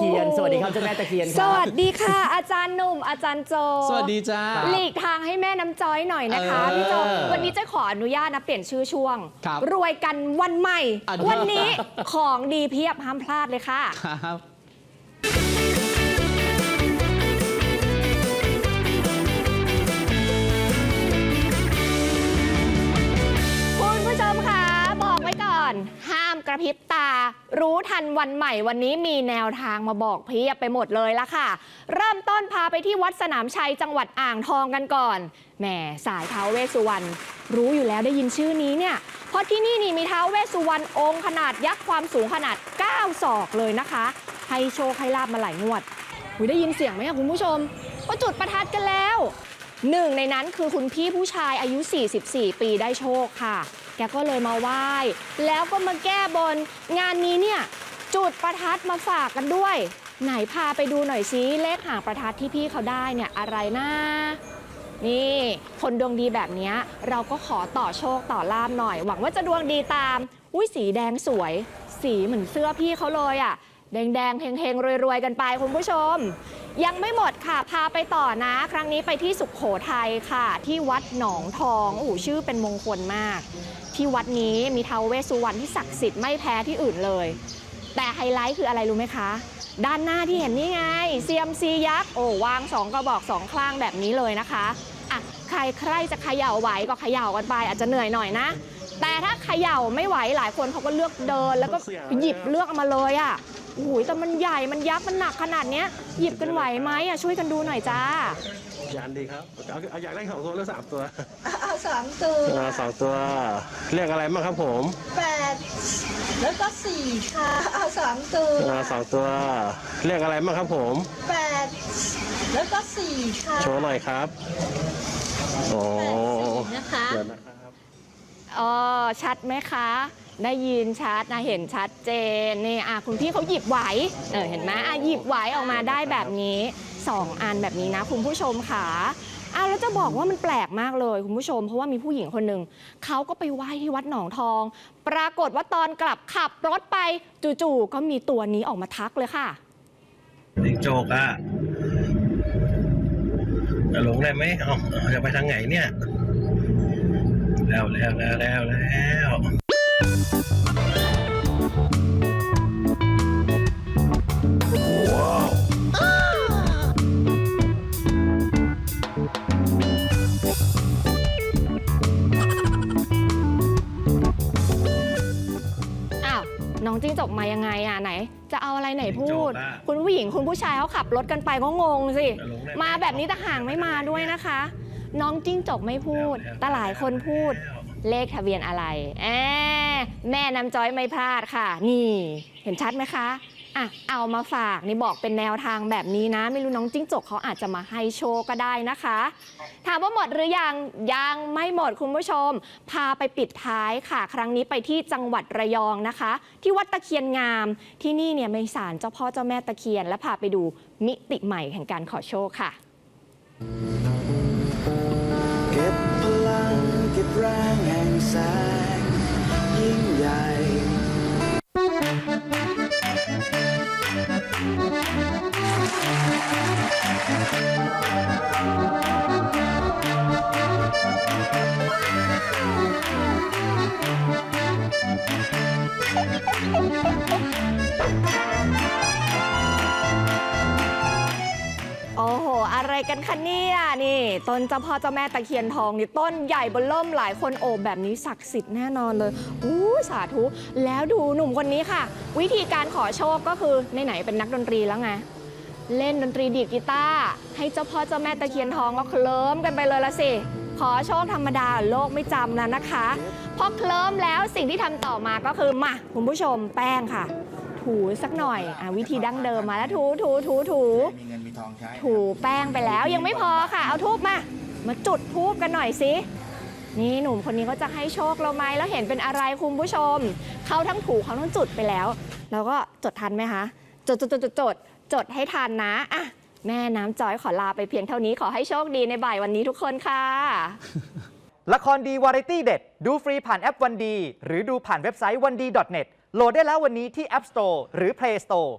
คียน สวัสดีครับเจ้าแม่ตะเคียนคสรับ วัสดีค่ะ อาจารย์หนุ่มอาจารย์โจสวัสดีจ้า หลีกทางให้แม่น้ำจ้อยหน่อยนะคะเออพี่โจวันนี้จะขออนุญาตนะเปลี่ยนชื่อช่วง ครับรวยกันวันใหม่อะวันนี้ของดีเพียบห้ามพลาดเลยค่ะ ครับ คุณผู้ชมคะบอกไว้ก่อน ห้ามกระพริบตา รู้ทันวันใหม่วันนี้มีแนวทางมาบอกเพียบไปหมดเลยละค่ะ เริ่มต้นพาไปที่วัดสนามชัยจังหวัดอ่างทองกันก่อนแหมสายท้าวเวสสุวรรณรู้อยู่แล้วได้ยินชื่อนี้เนี่ยเพราะที่นี่นี่มีท้าวเวสสุวรรณองค์ขนาดยักษ์ความสูงขนาด 9 ศอกเลยนะคะให้โชคให้ลาบมาหลายงวดอุยได้ยินเสียงไหมอะคุณผู้ชมว่าจุดประทัดกันแล้วหนึ่งในนั้นคือคุณพี่ผู้ชายอายุ 44 ปีได้โชคค่ะ กก็เลยมาไหว้แล้วก็มาแก้บน งานนี้เนี่ยจุดประทัดมาฝากกันด้วย ไหนพาไปดูหน่อยซิเลขหางประทัดที่พี่เขาได้เนี่ยอะไรนะนี่ คนดวงดีแบบนี้เราก็ขอต่อโชคต่อลาบหน่อย หวังว่าจะดวงดีตาม อุ้ยสีแดงสวย สีเหมือนเสื้อพี่เขาเลยอะ่ะ แดงๆเฮงๆรวยๆ กันไปคุณผู้ชม ยังไม่หมดค่ะ พาไปต่อนะ ครั้งนี้ไปที่สุขโขทัยค่ะ ที่วัดหนองทองโอ้โหชื่อเป็นมงคลมาก ที่วัดนี้มีทาวเวสสุวรรณที่ศักดิ์สิทธิ์ไม่แพ้ที่อื่นเลย แต่ไฮไลท์คืออะไรรู้ไหมคะ ด้านหน้าที่เห็นนี่ไงเซียมซียักษ์โอ้วางสองกระบอกสองข้างแบบนี้เลยนะคะอะใครใครจะเขย่าไหวก็เขย่ากันไป อาจจะเหนื่อยหน่อยนะ แต่ถ้าเขย่าไม่ไหวหลายคนเขาก็เลือกเดิน แล้วก็หยิบเลือกเอามาเลยอะ โอ้โหแต่มันใหญ่มันยักษ์มันหนักขนาดเนี้ยหยิบกันไหวไหมอะช่วยกันดูหน่อยจ้ายานดีครับเอาเอาอยากได้สองตัวหรือสามตัวเอาสามตัวอ่าสองตัวเรียกอะไรบ้างครับผมแปดแล้วก็สี่ค่ะเอาสามตัวอ่าสองตัวเรียกอะไรบ้างครับผมแปดแล้วก็สี่ค่ะโชว์หน่อยครับโอ้สี่นะคะเดี๋ยวนะครับอ๋อชัดไหมคะ ได้ยินชัดนะเห็นชัดเจนนี่อะคุณพี่เขาหยิบไหวเออเห็นไหมอะหยิบไหวออกมาได้แบบนี้สองอันแบบนี้นะ คุณผู้ชมค่ะอ้าวแล้วจะบอกว่ามันแปลกมากเลยคุณผู้ชม เพราะว่ามีผู้หญิงคนหนึ่งเขาก็ไปไหว้ที่วัดหนองทอง ปรากฏว่าตอนกลับขับรถไปจู่ๆก็มีตัวนี้ออกมาทักเลยค่ะลิงโจกอะจะลงได้ไหมเอาจะไปทางไหนเนี่ย แล้วแล้วแล้วแล้วแล้ว อ้าว น้องจิ้งจกมายังไงอะไหน จะเอาอะไรไหนพูด จิ้งจกอะคุณผู้หญิงคุณผู้ชายเขาขับรถกันไปก็งงสิ จะลงได้ไหมาแบบนี้แต่ห่างไม่มาด้วยนะคะ น้องจิ้งจกไม่พูด แต่หลายคนพูด เลขทะเบียนอะไรแอแม่น้ำจ้อยไม่พลาดค่ะ นี่ เห็นชัดไหมคะอะเอามาฝากนี่บอกเป็นแนวทางแบบนี้นะ ไม่รู้น้องจิ้งจกเขาอาจจะมาให้โชคก็ได้นะคะ ถามว่าหมดหรือยังยังไม่หมดคุณผู้ชม พาไปปิดท้ายค่ะ ครั้งนี้ไปที่จังหวัดระยองนะคะ ที่วัดตะเคียนงามที่นี่เนี่ยมีศาลเจ้าพ่อเจ้าแม่ตะเคียน และพาไปดูมิติใหม่แห่งการขอโชคค่ะ แห่ง โอ้โห อะไรกันคะเนี่ยนี่ ต้นเจ้าพ่อเจ้าแม่ตะเคียนทองนี่ต้นใหญ่บนเริ่มหลายคนโอบแบบนี้ศักดิ์สิทธิ์แน่นอนเลยอู้สาธุ แล้วดูหนุ่มคนนี้ค่ะ วิธีการขอโชคก็คือไหนๆเป็นนักดนตรีแล้วไงเล่นดนตรีดีดกีตาร์ให้เจ้าพ่อเจ้าแม่ตะเคียนทองก็เคลิ้มกันไปเลยละสิ ขอโชคธรรมดาโลกไม่จำแล้วนะคะ พอเคลิ้มแล้วสิ่งที่ทำต่อมาก็คือมาคุณผู้ชมแป้งค่ะ ถูสักหน่อยอะวิธีดั้งเดิมมาแล้วถูถูถูถูมีเงินมีทองใช้ถูแป้งไปแล้วยังไม่พอค่ะ เอาทูบมา มาจุดทูบกันหน่อยสินี่หนุ่มคนนี้เขาจะให้โชคเราไหมแล้วเห็นเป็นอะไรคุณผู้ชม เขาทั้งถูเขาทั้งจุดไปแล้ว เราก็จดทันไหมคะ จดจดจดจดจดจดให้ทันนะอะแม่น้ำจอยขอลาไปเพียงเท่านี้ขอให้โชคดีในบ่ายวันนี้ทุกคนค่ะ ละครดีวาไรตี้เด็ด ดูฟรีผ่านแอปวันดี หรือดูผ่านเว็บไซต์วันดี .net โหลดได้แล้ววันนี้ที่ App Store หรือ Play Store